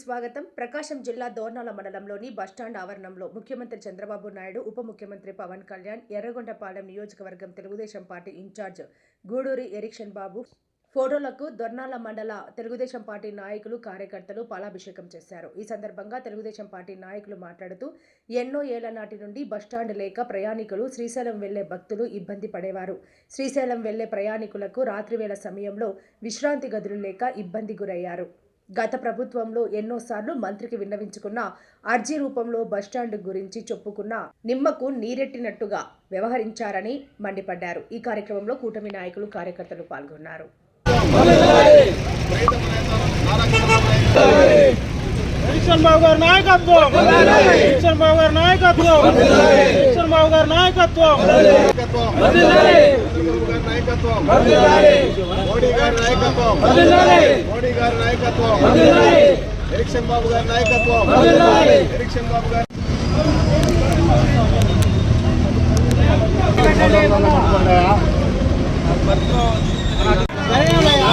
స్వాగతం. ప్రకాశం జిల్లా దోర్నాల మండలంలోని బస్టాండ్ ఆవరణంలో ముఖ్యమంత్రి చంద్రబాబు నాయుడు ఉప ముఖ్యమంత్రి పవన్ కళ్యాణ్ ఎర్రగొండపాలెం నియోజకవర్గం Telugu Desam party in charge Guduri Erikshan Babu ఫోటోలకు Dornala మండల తెలుగుదేశం పార్టీ నాయకులు కార్యకర్తలు పాలాభిషేకం చేశారు. ఈ సందర్భంగా తెలుగుదేశం పార్టీ నాయకులు మాట్లాడుతూ ఎన్నో ఏళ్ళ నాటి నుండి బస్టాండ్ లేక ప్రయాణికులు శ్రీశైలం వెళ్ళే భక్తులు ఇబ్బంది పడేవారు. శ్రీశైలం వెళ్ళే ప్రయాణికులకు రాత్రివేళ సమయంలో విశ్రాంతి గదులు లేక ఇబ్బంది గురయ్యారు. గత ప్రభుత్వంలో ఎన్నోసార్లు మంత్రికి విన్నవించుకున్న అర్జీ రూపంలో బస్టాండ్ గురించి చెప్పుకున్న నిమ్మకు నీరెట్టినట్టుగా వ్యవహరించారని మండిపడ్డారు. ఈ కార్యక్రమంలో కూటమి నాయకులు కార్యకర్తలు పాల్గొన్నారు. నాయకత్వం! మోడీ గారి నాయకత్వం. మోడీ గారి నాయకత్వం. ఎరిక్షన్ బాబు గారి నాయకత్వం. ఎరిక్షన్ బాబు గారి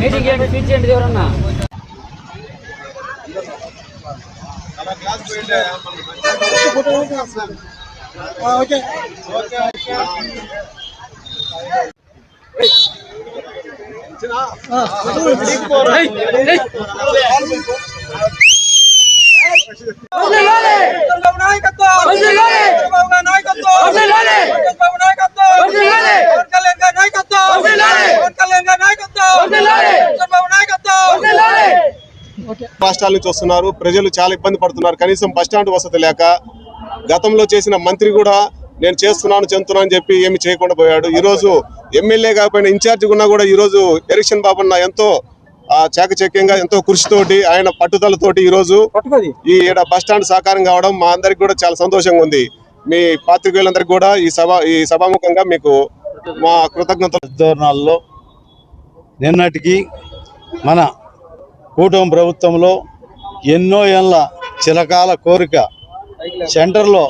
మీటింగ్ ఏంటి స్పీచ్ ఏంటి ఎవరన్నా అలా క్లాస్ పోయిండే ఓకే రాష్ట్రాల నుంచి వస్తున్నారు ప్రజలు చాలా ఇబ్బంది పడుతున్నారు. కనీసం బస్ స్టాండ్ వసతి లేక గతంలో చేసిన మంత్రి కూడా నేను చేస్తున్నాను చెందుతున్నాను అని చెప్పి ఏమి చేయకుండా పోయాడు. ఈ రోజు ఎమ్మెల్యే కాకపోయినా ఇన్ఛార్జ్ ఉన్నా కూడా ఈ రోజు ఎరిక్షన్ బాబన్న ఎంతో ఆ, చాకచక్యంగా ఎంతో కృషితోటి ఆయన పట్టుదలతోటి ఈ రోజు ఈ ఈడ బస్ స్టాండ్ సాకారం కావడం మా అందరికి కూడా చాలా సంతోషంగా ఉంది. మీ పాత్రికేయులందరికీ కూడా ఈ సభ ఈ సభాముఖంగా మీకు మా కృతజ్ఞతలు. ధోరణాల్లో నిన్నటికి మన కూటమి ప్రభుత్వంలో ఎన్నో ఏళ్ళ చిరకాల కోరిక. సెంటర్లో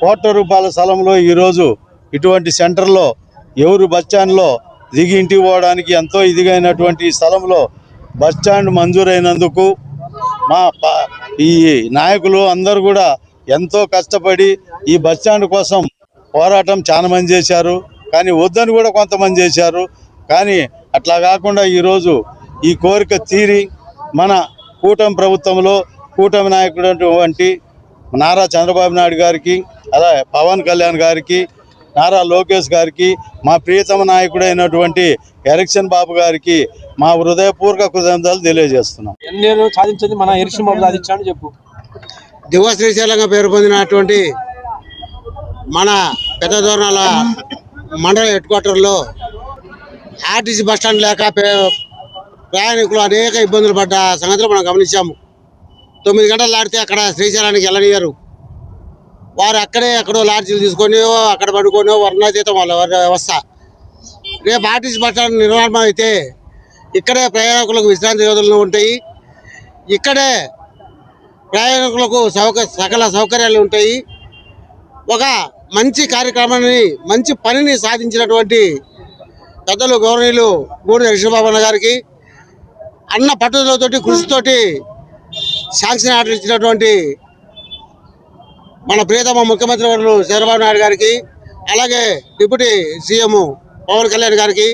కోట్ల రూపాయల స్థలంలో ఈరోజు ఇటువంటి సెంటర్లో ఎవరు బస్ స్టాండ్లో దిగి ఇంటికి పోవడానికి ఎంతో ఇదిగైనటువంటి స్థలంలో బస్ స్టాండ్ మంజూరైనందుకు మా ఈ నాయకులు అందరూ కూడా ఎంతో కష్టపడి ఈ బస్ స్టాండ్ కోసం పోరాటం చాలా మంది చేశారు. కానీ వద్దని కూడా కొంతమంది చేశారు. కానీ అట్లా కాకుండా ఈరోజు ఈ కోరిక తీరి మన కూటమి ప్రభుత్వంలో కూటమి నాయకుడు నారా చంద్రబాబు నాయుడు గారికి అలాగే పవన్ కళ్యాణ్ గారికి నారా లోకేష్ గారికి మా ప్రియతమ నాయకుడైనటువంటి ఎలక్షన్ బాబు గారికి మా హృదయపూర్వక కృతజ్ఞతలు తెలియజేస్తున్నాం. నేను సాధించింది? మన ఎరిషన్ బాబు సాధించాను చెప్పు. దివ శ్రీశైలంగా పేరు పొందినటువంటి మన పెద్ద దూరణాల మండల హెడ్ క్వార్టర్లో ఆర్టీసీ బస్ స్టాండ్ లేక పే- ప్రయాణికులు అనేక ఇబ్బందులు పడ్డ సంగతులు మనం గమనించాము. తొమ్మిది గంటలు దాటితే అక్కడ శ్రీశైలానికి వెళ్ళనియరు వారు అక్కడే ఎక్కడో లాడ్జీలు తీసుకొని అక్కడ పడుకొని వర్ణాతీతం వాళ్ళ వారి వ్యవస్థ. రేపు ఆర్టీసీ బస్ నిర్మాణం అయితే ఇక్కడే ప్రయాణికులకు విశ్రాంతి గదులు ఉంటాయి. ఇక్కడే ప్రయాణికులకు సౌక సకల సౌకర్యాలు ఉంటాయి. ఒక మంచి కార్యక్రమాన్ని మంచి పనిని సాధించినటువంటి పెద్దలు గౌరవనీయులు గూడి కృష్ణబాబు గారికి అన్న పట్టుదలతోటి కృషితోటి శాంక్షన్ ఆర్డర్ ఇచ్చినటువంటి మన ప్రియతమ ముఖ్యమంత్రి వర్యులు చంద్రబాబు నాయుడు గారికి అలాగే డిప్యూటీ సీఎం పవన్ కళ్యాణ్ గారికి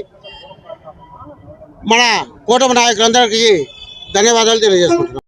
మన కూటమి నాయకులందరికీ ధన్యవాదాలు తెలియజేసుకుంటున్నాం.